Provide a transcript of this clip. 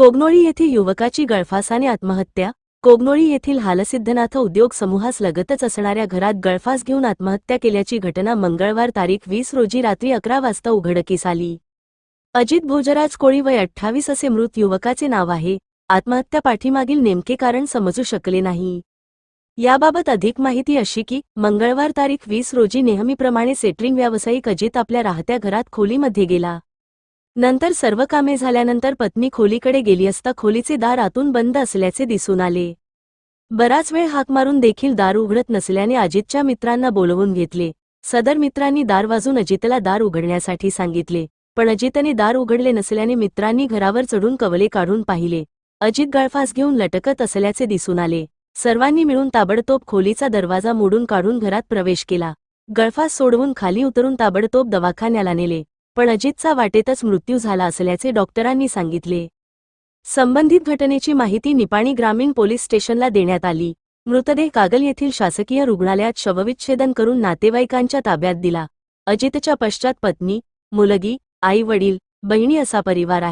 कोगनोळी येथील युवकाची गळफासाने आत्महत्या कोगनोळी येथील हालसिद्धनाथ उद्योग समूहास लगतच असणाऱ्या घरात गळफास घेऊन आत्महत्या केल्याची घटना मंगळवार तारीख वीस रोजी रात्री अकरा वाजता उघडकीस आली. अजित भोजराज कोळी वय अठ्ठावीस असे मृत युवकाचे नाव आहे आत्महत्या पाठीमागील नेमके कारण समजू शकले नाही. याबाबत अधिक माहिती अशी की मंगळवार तारीख वीस रोजी नेहमीप्रमाणे सेटरिंग व्यावसायिक अजित आपल्या राहत्या घरात खोलीमध्ये गेला. नंतर सर्व कामे झाल्यानंतर पत्नी खोलीकडे गेली असता खोलीचे दार आतून बंद असल्याचे दिसून आले. बराच वेळ हाक मारून देखील दार उघडत नसल्याने अजितच्या मित्रांना बोलवून घेतले. सदर मित्रांनी दार वाजून अजितला दार उघडण्यासाठी सांगितले पण अजितने दार उघडले नसल्याने मित्रांनी घरावर चढून कवले काढून पाहिले. अजित गळफास घेऊन लटकत असल्याचे दिसून आले. सर्वांनी मिळून ताबडतोब खोलीचा दरवाजा मोडून काढून घरात प्रवेश केला. गळफास सोडवून खाली उतरून ताबडतोब दवाखान्याला नेले. पण अजितचा वाटेतच मृत्यू झाला असल्याचे डॉक्टरांनी सांगितले. संबंधित घटनेची माहिती निपाणी ग्रामीण पोलीस स्टेशनला देण्यात आली. मृतदेह कागल येथील शासकीय रुग्णालयात शवविच्छेदन करून नातेवाईकांच्या ताब्यात दिला. अजितच्या पश्चात पत्नी मुलगी आई वडील बहिणी असा परिवार आहे.